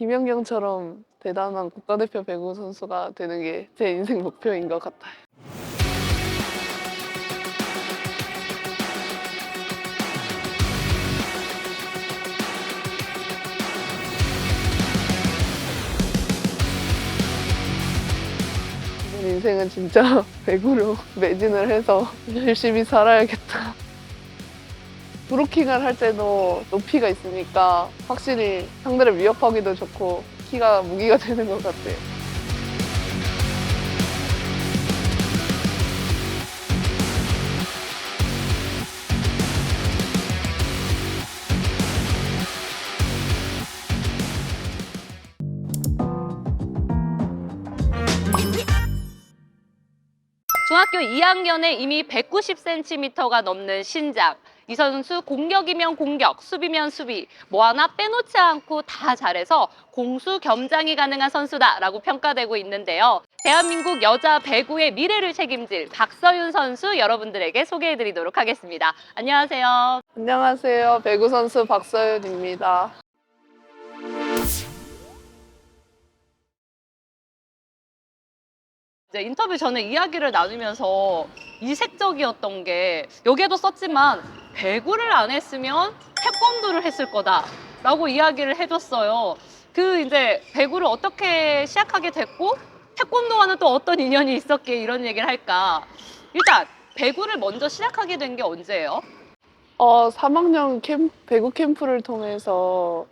김연경처럼 대단한 국가대표 배구 선수가 되는 게 제 인생 목표인 것 같아요. 인생은 진짜 배구로 매진을 해서 열심히 살아야겠다. 브로킹을 할 때도 높이가 있으니까 확실히 상대를 위협하기도 좋고 키가 무기가 되는 것 같아요. 중학교 2학년에 이미 190cm가 넘는 신장. 이 선수 공격이면 공격, 수비면 수비, 뭐 하나 빼놓지 않고 다 잘해서 공수 겸장이 가능한 선수다라고 평가되고 있는데요. 대한민국 여자 배구의 미래를 책임질 박서윤 선수 여러분들에게 소개해드리도록 하겠습니다. 안녕하세요. 안녕하세요. 배구 선수 박서윤입니다. 이제 인터뷰 전에 이야기를 나누면서 이색적이었던 게 여기에도 썼지만 배구를 안 했으면 태권도를 했을 거다라고 이야기를 해줬어요. 그 이제 배구를 어떻게 시작하게 됐고 태권도와는 또 어떤 인연이 있었기에 이런 얘기를 할까? 일단 배구를 먼저 시작하게 된 게 언제예요? 어, 3학년 캠, 배구 캠프를 통해서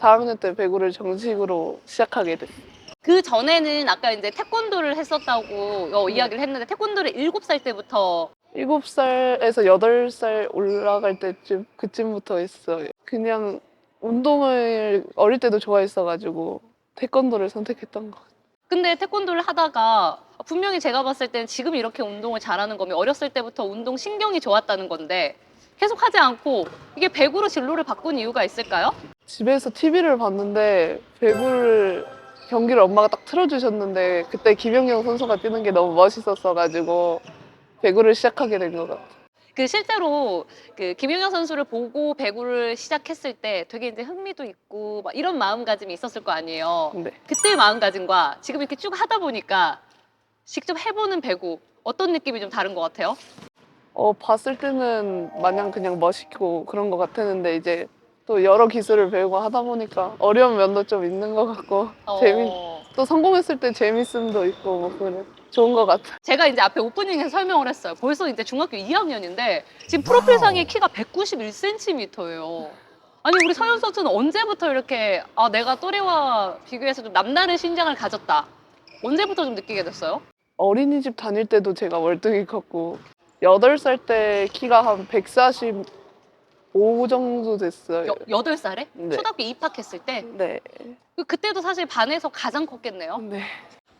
4학년 때 배구를 정식으로 시작하게 됐어요. 그 전에는 아까 이제 태권도를 했었다고 어, 이야기를 했는데 태권도를 7살 때부터 7살에서 8살 올라갈 때쯤 그쯤부터 했어요. 그냥 운동을 어릴 때도 좋아했어가지고 태권도를 선택했던 것 같아요. 근데 태권도를 하다가 분명히 제가 봤을 때는 지금 이렇게 운동을 잘하는 거면 어렸을 때부터 운동 신경이 좋았다는 건데 계속 하지 않고 이게 배구로 진로를 바꾼 이유가 있을까요? 집에서 TV를 봤는데 배구를 경기를 엄마가 딱 틀어주셨는데 그때 김연경 선수가 뛰는 게 너무 멋있었어가지고 배구를 시작하게 된 것 같아요. 그 실제로 그 김연경 선수를 보고 배구를 시작했을 때 되게 이제 흥미도 있고 막 이런 마음가짐이 있었을 거 아니에요. 네. 그때의 마음가짐과 지금 이렇게 쭉 하다 보니까 직접 해보는 배구 어떤 느낌이 좀 다른 것 같아요? 어, 봤을 때는 마냥 그냥 멋있고 그런 것 같았는데 이제 또 여러 기술을 배우고 하다 보니까 어려운 면도 좀 있는 것 같고 재미 어, 또 성공했을 때 재밌음도 있고 뭐 그래 좋은 것 같아. 제가 이제 앞에 오프닝에서 설명을 했어요. 벌써 이제 중학교 2학년인데 지금 프로필상의 키가 191cm예요. 아니 우리 서현 선수는 언제부터 이렇게 아 내가 또래와 비교해서 좀 남다른 신장을 가졌다. 언제부터 좀 느끼게 됐어요? 어린이집 다닐 때도 제가 월등히 컸고 8살 때 키가 한 145 정도 됐어요. 여, 8살에? 네. 초등학교 입학했을 때? 네. 그- 그때도 사실 반에서 가장 컸겠네요. 네.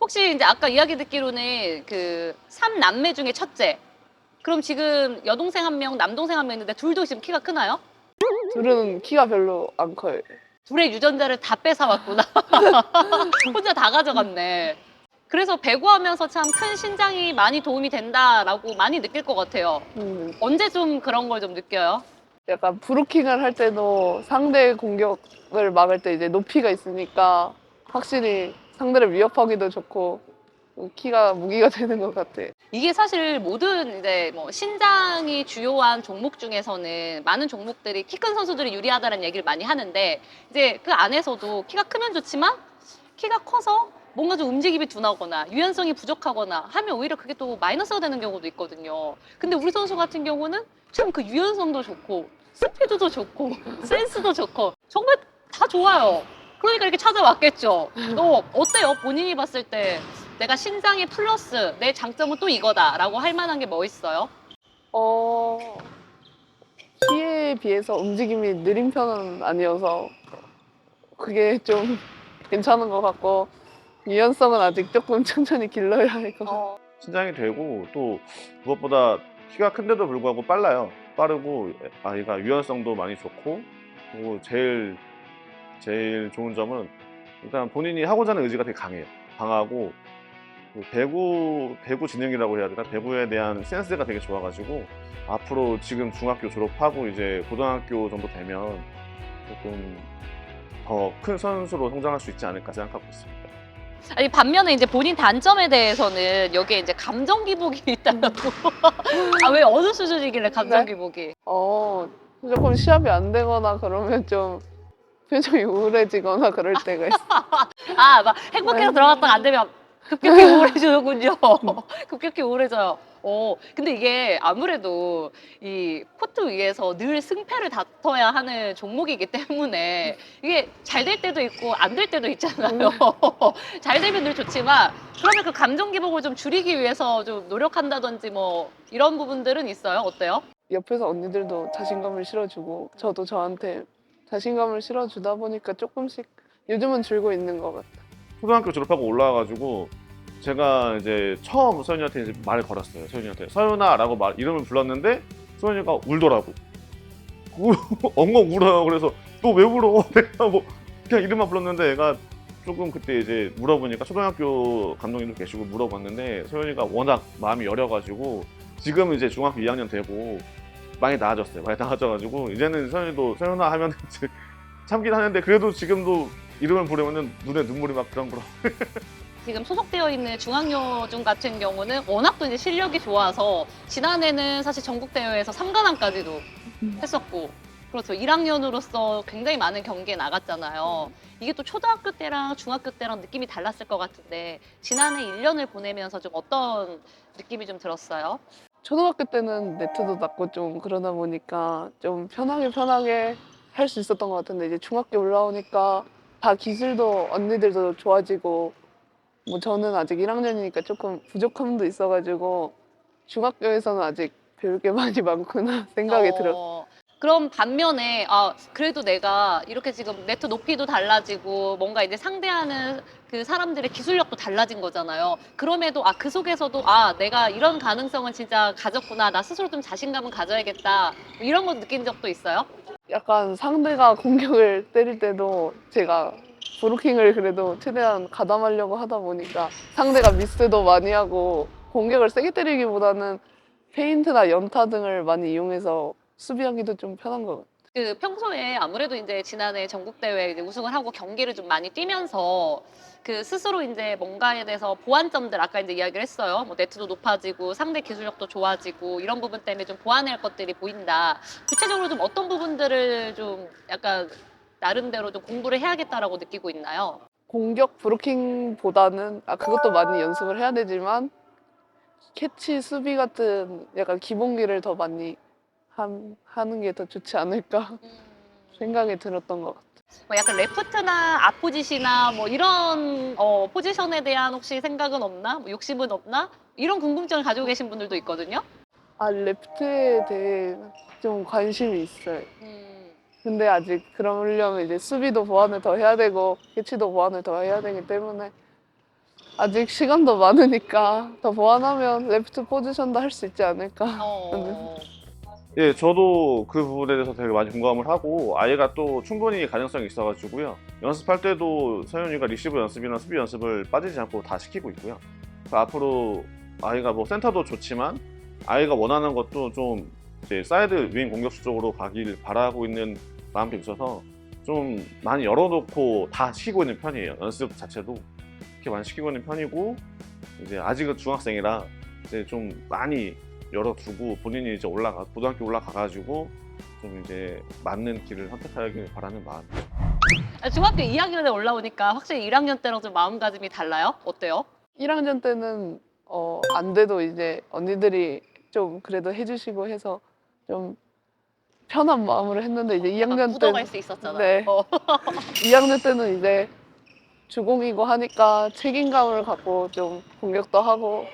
혹시 이제 아까 이야기 듣기로는 그 삼남매 중에 첫째. 그럼 지금 여동생 한 명, 남동생 한 명 있는데 둘도 지금 키가 크나요? 둘은 키가 별로 안 커요. 둘의 유전자를 다 뺏어왔구나. 혼자 다 가져갔네. 그래서 배구하면서 참 큰 신장이 많이 도움이 된다라고 많이 느낄 것 같아요. 음, 언제 좀 그런 걸 좀 느껴요? 약간 브로킹을 할 때도 상대 공격을 막을 때 이제 높이가 있으니까 확실히 상대를 위협하기도 좋고 키가 무기가 되는 것 같아. 이게 사실 모든 이제 뭐 신장이 주요한 종목 중에서는 많은 종목들이 키 큰 선수들이 유리하다는 얘기를 많이 하는데 이제 그 안에서도 키가 크면 좋지만 키가 커서 뭔가 좀 움직임이 둔하거나 유연성이 부족하거나 하면 오히려 그게 또 마이너스가 되는 경우도 있거든요. 근데 우리 선수 같은 경우는 참 그 유연성도 좋고 스피드도 좋고 센스도 좋고 정말 다 좋아요. 그러니까 이렇게 찾아왔겠죠. 또 어때요? 본인이 봤을 때 내가 신장이 플러스 내 장점은 또 이거다라고 할 만한 게 뭐 있어요? 어 키에 비해서 움직임이 느린 편은 아니어서 그게 좀 괜찮은 것 같고 유연성은 아직 조금 천천히 길러야 할 것 같아요. 신장이 되고 또 무엇보다 키가 큰데도 불구하고 빨라요. 빠르고 아이가 유연성도 많이 좋고 그리고 제일 제일 좋은 점은 일단 본인이 하고자 하는 의지가 되게 강해요. 강하고 그 배구 배구 진영이라고 해야 되나 배구에 대한 센스가 되게 좋아가지고 앞으로 지금 중학교 졸업하고 이제 고등학교 정도 되면 조금 더더큰 선수로 성장할 수 있지 않을까 생각하고 있습니다. 아니 반면에 이제 본인 단점에 대해서는 여기에 이제 감정 기복이 있다고. 아 왜 어느 수준이길래 감정 네? 기복이? 어, 조금 시합이 안 되거나 그러면 좀 표정이 우울해지거나 그럴 때가 있어. 아 막 행복해서 네. 들어갔다가 안 되면 급격히 우울해지는군요. 급격히 우울해져요. 어, 근데 이게 아무래도 이 코트 위에서 늘 승패를 다퉈야 하는 종목이기 때문에 이게 잘 될 때도 있고 안 될 때도 있잖아요. 잘 되면 늘 좋지만 그러면 그 감정 기복을 좀 줄이기 위해서 좀 노력한다든지 뭐 이런 부분들은 있어요. 어때요? 옆에서 언니들도 자신감을 실어주고 저도 저한테 자신감을 실어주다 보니까 조금씩 요즘은 줄고 있는 것 같아요. 초등학교 졸업하고 올라와가지고 제가 이제 처음 서윤이한테 이제 말을 걸었어요. 서윤이한테 서윤아라고 말 이름을 불렀는데 서윤이가 울더라고. 우- 엉엉 울어요. 그래서 너왜 울어? 내가 뭐 그냥 이름만 불렀는데 얘가 조금 그때 이제 물어보니까 초등학교 감독님도 계시고 물어봤는데 서윤이가 워낙 마음이 여려가지고 지금 이제 중학교 2학년 되고 많이 나아졌어요. 많이 나아져가지고 이제는 서윤이도 서윤아 하면 참긴 하는데 그래도 지금도 이름을 부르면은 눈에 눈물이 막 그렁그렁. 지금 소속되어 있는 중앙요중 같은 경우는 워낙 또 이제 실력이 좋아서 지난해는 사실 전국 대회에서 3관왕까지도 음. 했었고 그렇죠. 1학년으로서 굉장히 많은 경기에 나갔잖아요. 이게 또 초등학교 때랑 중학교 때랑 느낌이 달랐을 것 같은데 지난해 1년을 보내면서 좀 어떤 느낌이 좀 들었어요? 초등학교 때는 네트도 낮고 좀 그러다 보니까 좀 편하게 편하게 할 수 있었던 것 같은데 이제 중학교 올라오니까 다 기술도 언니들도 좋아지고 뭐 저는 아직 1학년이니까 조금 부족함도 있어가지고 중학교에서는 아직 배울 게 많이 많구나 생각이 어, 들어요. 그럼 반면에 아 그래도 내가 이렇게 지금 네트 높이도 달라지고 뭔가 이제 상대하는 그 사람들의 기술력도 달라진 거잖아요. 그럼에도 아 그 속에서도 아 내가 이런 가능성은 진짜 가졌구나. 나 스스로 좀 자신감은 가져야겠다. 뭐 이런 거 느낀 적도 있어요? 약간 상대가 공격을 때릴 때도 제가 브로킹을 그래도 최대한 가담하려고 하다 보니까 상대가 미스도 많이 하고 공격을 세게 때리기보다는 페인트나 연타 등을 많이 이용해서 수비하기도 좀 편한 것 같아요. 그 평소에 아무래도 이제 지난해 전국 대회 우승을 하고 경기를 좀 많이 뛰면서 그 스스로 이제 뭔가에 대해서 보완점들 아까 이제 이야기를 했어요. 뭐 네트도 높아지고 상대 기술력도 좋아지고 이런 부분 때문에 좀 보완할 것들이 보인다. 구체적으로 좀 어떤 부분들을 좀 약간 나름대로 좀 공부를 해야겠다라고 느끼고 있나요? 공격 브로킹보다는 아 그것도 많이 연습을 해야 되지만 캐치 수비 같은 약간 기본기를 더 많이 함- 하는 게 더 좋지 않을까 생각이 들었던 것 같아요. 뭐 약간 레프트나 앞포지시나 뭐 이런 어, 포지션에 대한 혹시 생각은 없나? 뭐 욕심은 없나? 이런 궁금증을 가지고 계신 분들도 있거든요. 아 레프트에 대해 좀 관심이 있어요. 음. 근데 아직 그러려면 이제 수비도 보완을 더 해야 되고 캐치도 보완을 더 해야 되기 때문에 아직 시간도 많으니까 더 보완하면 레프트 포지션도 할 수 있지 않을까. 어. 예, 저도 그 부분에 대해서 되게 많이 공감을 하고 아이가 또 충분히 가능성이 있어가지고요. 연습할 때도 서윤이가 리시브 연습이나 수비 연습을 빠지지 않고 다 시키고 있고요. 그 앞으로 아이가 뭐 센터도 좋지만 아이가 원하는 것도 좀 이제 사이드 윙 공격수 쪽으로 가길 바라고 있는 마음도 있어서 좀 많이 열어놓고 다 시키고 있는 편이에요. 연습 자체도 그렇게 많이 시키고 있는 편이고 이제 아직은 중학생이라 이제 좀 많이 열어두고 본인이 이제 올라가 고등학교 올라가가지고 좀 이제 맞는 길을 선택하길 바라는 마음. 아, 중학교 2학년에 올라오니까 확실히 1학년 때랑 좀 마음가짐이 달라요? 어때요? 1학년 때는 어, 안 돼도 이제 언니들이 좀 그래도 해주시고 해서 좀 편한 마음으로 했는데 이제 약간 2학년 때 묻어갈 수 있었잖아요. 네. 어. 2학년 때는 이제 주공이고 하니까 책임감을 갖고 좀 공격도 하고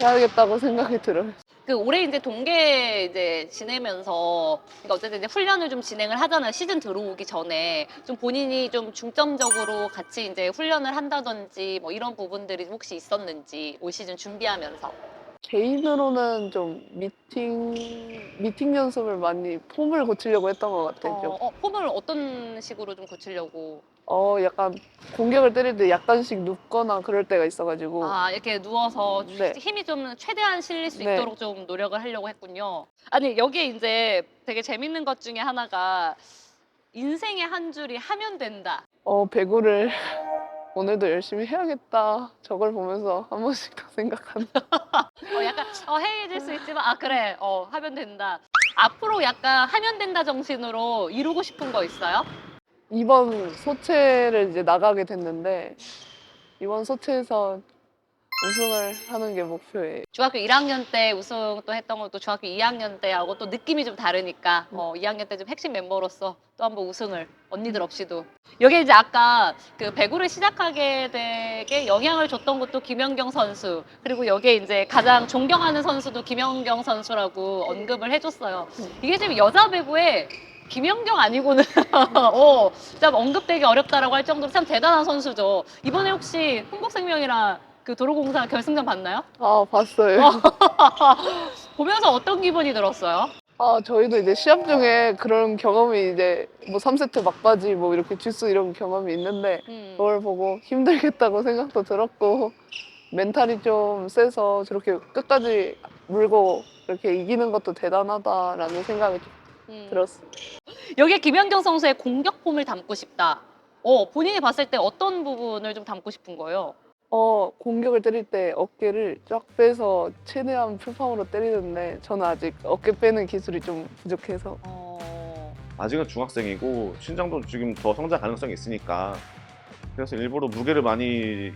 해야겠다고 생각이 들어요. 그 올해 이제 동계 이제 지내면서 그러니까 어쨌든 이제 훈련을 좀 진행을 하잖아요. 시즌 들어오기 전에 좀 본인이 좀 중점적으로 같이 이제 훈련을 한다든지 뭐 이런 부분들이 혹시 있었는지 올 시즌 준비하면서. 개인으로는 좀 미팅 미팅 연습을 많이 폼을 고치려고 했던 것 같아요. 좀. 어, 어, 폼을 어떤 식으로 좀 고치려고? 어 약간 공격을 때릴 때 약간씩 눕거나 그럴 때가 있어가지고 아 이렇게 누워서 네. 힘이 좀 최대한 실릴 수 네. 있도록 좀 노력을 하려고 했군요. 아니 여기에 이제 되게 재밌는 것 중에 하나가 인생의 한 줄이 하면 된다. 어, 배구를 오늘도 열심히 해야겠다. 저걸 보면서 한 번씩 더 생각한다. 어, 약간 어, 해이해질 수 있지만 아 그래 어 하면 된다. 앞으로 약간 하면 된다 정신으로 이루고 싶은 거 있어요? 이번 소체를 이제 나가게 됐는데 이번 소체에서 우승을 하는 게 목표예요. 중학교 1학년 때 우승 또 했던 것도 중학교 2학년 때하고 또 느낌이 좀 다르니까 어, 2학년 때 좀 핵심 멤버로서 또 한 번 우승을 언니들 없이도 여기 이제 아까 그 배구를 시작하게 되게 영향을 줬던 것도 김연경 선수 그리고 여기에 이제 가장 존경하는 선수도 김연경 선수라고 언급을 해줬어요. 이게 지금 여자 배구에 김연경 아니고는 어, 참 언급되기 어렵다라고 할 정도로 참 대단한 선수죠. 이번에 혹시 흥국생명이랑 그 도로공사 결승전 봤나요? 아, 봤어요. 보면서 어떤 기분이 들었어요? 아, 저희도 이제 시합 중에 그런 경험이 이제 뭐 3세트 막바지 뭐 이렇게 주스 이런 경험이 있는데 음. 그걸 보고 힘들겠다고 생각도 들었고 멘탈이 좀 세서 저렇게 끝까지 물고 이렇게 이기는 것도 대단하다라는 생각이 좀 음. 들었어요. 여기에 김연경 선수의 공격 폼을 담고 싶다. 어, 본인이 봤을 때 어떤 부분을 좀 담고 싶은 거예요? 어, 공격을 때릴 때 어깨를 쫙 빼서 최대한 풀파워로 때리는데 저는 아직 어깨 빼는 기술이 좀 부족해서. 어... 아직은 중학생이고 신장도 지금 더 성장 가능성이 있으니까. 그래서 일부러 무게를 많이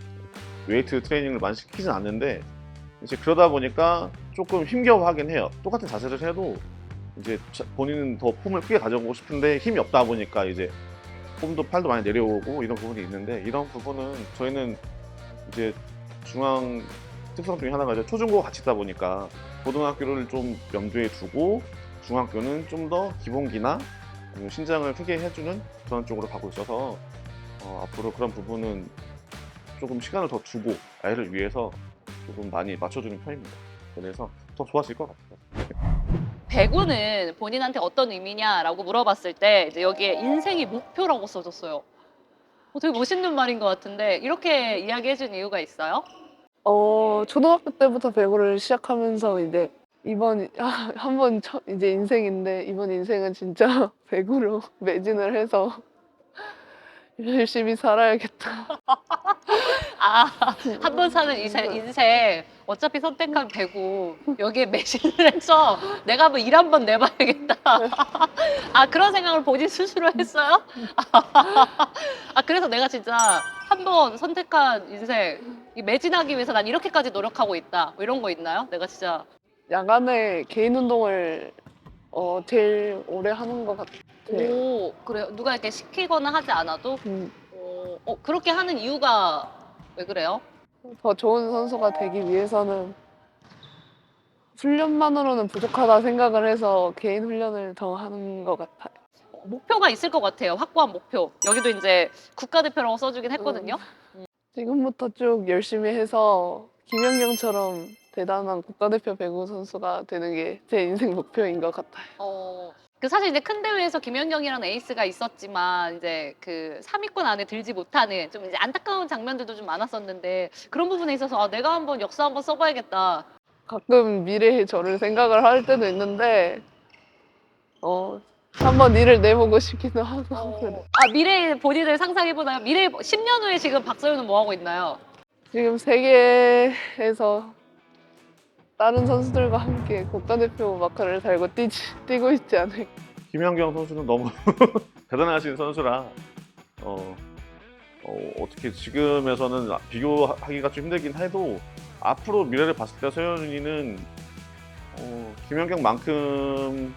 웨이트 트레이닝을 많이 시키진 않는데 이제 그러다 보니까 조금 힘겨워하긴 해요. 똑같은 자세를 해도 이제 자- 본인은 더 폼을 크게 가져오고 싶은데 힘이 없다 보니까 이제 폼도 팔도 많이 내려오고 이런 부분이 있는데 이런 부분은 저희는 이제 중앙 특성 중에 하나가 이제 초중고 같이 있다 보니까 고등학교를 좀 염두에 두고 중학교는 좀 더 기본기나 신장을 크게 해주는 그런 쪽으로 가고 있어서 어, 앞으로 그런 부분은 조금 시간을 더 두고 아이를 위해서 조금 많이 맞춰주는 편입니다. 그래서 더 좋아질 것 같아요. 배구는 본인한테 어떤 의미냐라고 물어봤을 때 이제 여기에 인생이 목표라고 써줬어요. 어, 되게 멋있는 말인 것 같은데 이렇게 이야기해준 이유가 있어요? 어, 초등학교 때부터 배구를 시작하면서 이제 이번 아, 한번 처- 이제 인생인데 이번 인생은 진짜 배구로 매진을 해서 열심히 살아야겠다. 아, 한 번 사는 인생, 인생 어차피 선택한 배구 여기에 매진을 해서 내가 한번 일 한번 내봐야겠다. 아 그런 생각을 본인 스스로 했어요? 아 그래서 내가 진짜 한번 선택한 인생 이 매진하기 위해서 난 이렇게까지 노력하고 있다. 뭐 이런 거 있나요? 내가 진짜 야간에 개인 운동을 어, 제일 오래 하는 것 같아요. 오 그래요? 누가 이렇게 시키거나 하지 않아도 음, 어, 어, 그렇게 하는 이유가 왜 그래요? 더 좋은 선수가 되기 위해서는 훈련만으로는 부족하다 생각을 해서 개인 훈련을 더 하는 것 같아요. 목표가 있을 것 같아요. 확고한 목표. 여기도 이제 국가대표라고 써주긴 했거든요. 지금부터 쭉 열심히 해서 김연경처럼 대단한 국가대표 배구 선수가 되는 게 제 인생 목표인 것 같아요. 어, 그 사실 이제 큰 대회에서 김연경이라는 에이스가 있었지만 이제 그 3위권 안에 들지 못하는 좀 이제 안타까운 장면들도 좀 많았었는데 그런 부분에 있어서 아, 내가 한번 역사 한번 써봐야겠다. 가끔 미래의 저를 생각을 할 때도 있는데 어 한번 일을 내보고 싶기도 하고 그래. 아 미래 본인을 상상해보나요? 미래 10년 후에 지금 박서윤은 뭐 하고 있나요? 지금 세계에서 다른 선수들과 함께 국가대표 마크를 달고 뛰지, 뛰고 있지 않을까. 김연경 선수는 너무 대단하신 선수라 어, 어, 떻게 지금에서는 비교하기가 좀 힘들긴 해도 앞으로 미래를 봤을 때 서현이는 어, 김연경만큼은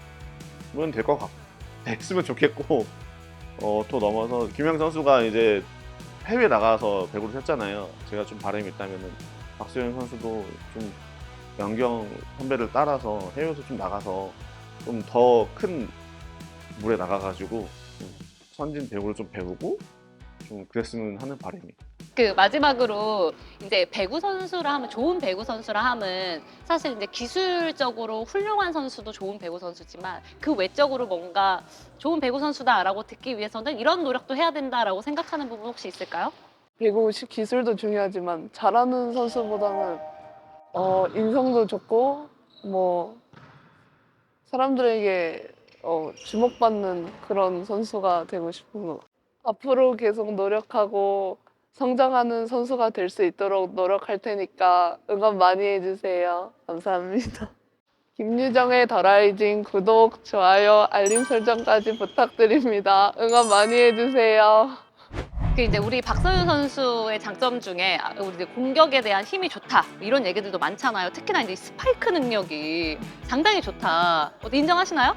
될 것 같, 됐으면 좋겠고 어, 또 넘어서 김연경 선수가 이제 해외 나가서 배구를 했잖아요. 제가 좀 바람이 있다면은 박수현 선수도 좀 연경 선배를 따라서 해외에서 좀 나가서 좀 더 큰 물에 나가가지고 좀 선진 배구를 좀 배우고 좀 그랬으면 하는 바람이. 그 마지막으로 이제 배구 선수라 하면 좋은 배구 선수라 하면 사실 이제 기술적으로 훌륭한 선수도 좋은 배구 선수지만 그 외적으로 뭔가 좋은 배구 선수다라고 듣기 위해서는 이런 노력도 해야 된다라고 생각하는 부분 혹시 있을까요? 배구 시- 기술도 중요하지만 잘하는 선수보다는 어, 인성도 좋고 뭐 사람들에게 어, 주목받는 그런 선수가 되고 싶은 것 같아요. 앞으로 계속 노력하고 성장하는 선수가 될 수 있도록 노력할 테니까 응원 많이 해주세요. 감사합니다. 김유정의 더 라이징 구독, 좋아요, 알림 설정까지 부탁드립니다. 응원 많이 해주세요. 그 이제 우리 박서윤 선수의 장점 중에 아, 우리 공격에 대한 힘이 좋다 이런 얘기들도 많잖아요. 특히나 이제 스파이크 능력이 상당히 좋다. 어디 인정하시나요?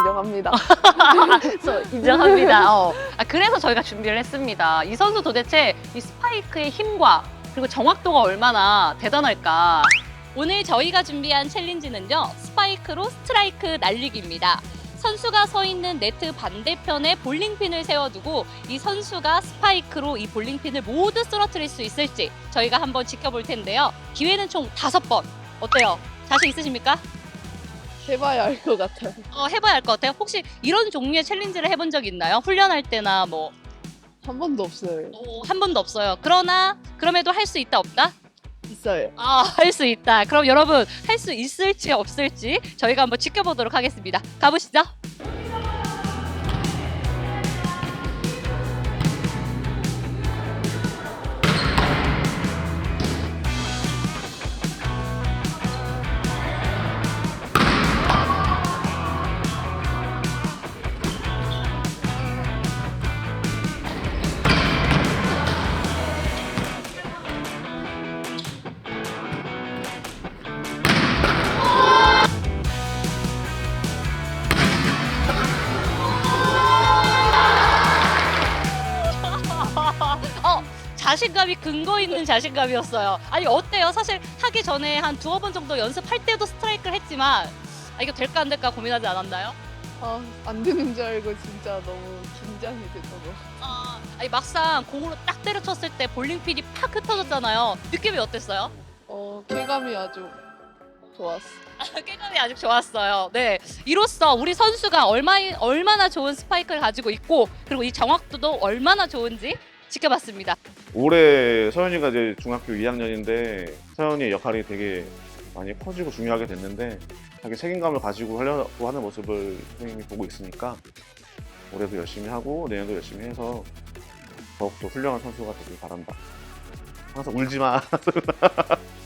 인정합니다. 인정합니다. 어. 아, 그래서 저희가 준비를 했습니다. 이 선수 도대체 이 스파이크의 힘과 그리고 정확도가 얼마나 대단할까. 오늘 저희가 준비한 챌린지는요. 스파이크로 스트라이크 날리기입니다. 선수가 서 있는 네트 반대편에 볼링핀을 세워두고 이 선수가 스파이크로 이 볼링핀을 모두 쓰러뜨릴 수 있을지 저희가 한번 지켜볼 텐데요. 기회는 총 다섯 번. 어때요? 자신 있으십니까? 해봐야 알 것 같아요. 어, 해봐야 할것 같아요. 혹시 이런 종류의 챌린지를 해본 적 있나요? 훈련할 때나 뭐, 한 번도 없어요. 어, 한 번도 없어요. 그러나, 그럼에도 할 수 있다, 없다? 있어요. 아, 할 수 있다. 그럼 여러분, 할 수 있을지 없을지 저희가 한번 지켜보도록 하겠습니다. 가보시죠. 자신감이 근거 있는 자신감이었어요. 아니, 어때요? 사실 하기 전에 한 두어 번 정도 연습할 때도 스트라이크를 했지만, 아, 이거 될까 안 될까 고민하지 않았나요? 아, 안 되는 줄 알고 진짜 너무 긴장이 되더라고요. 아, 아니, 막상 공으로 딱 때려쳤을 때 볼링핀이 팍 흩어졌잖아요. 느낌이 어땠어요? 어, 쾌감이 아주 좋았어. 깨감이 아주 좋았어요. 네. 이로써 우리 선수가 얼마, 얼마나 좋은 스파이크를 가지고 있고, 그리고 이 정확도도 얼마나 좋은지 지켜봤습니다. 올해 서현이가 이제 중학교 2학년인데 서현이의 역할이 되게 많이 커지고 중요하게 됐는데 자기 책임감을 가지고 하려고 하는 모습을 선생님이 보고 있으니까 올해도 열심히 하고 내년도 열심히 해서 더욱더 훌륭한 선수가 되길 바란다. 항상 울지 마.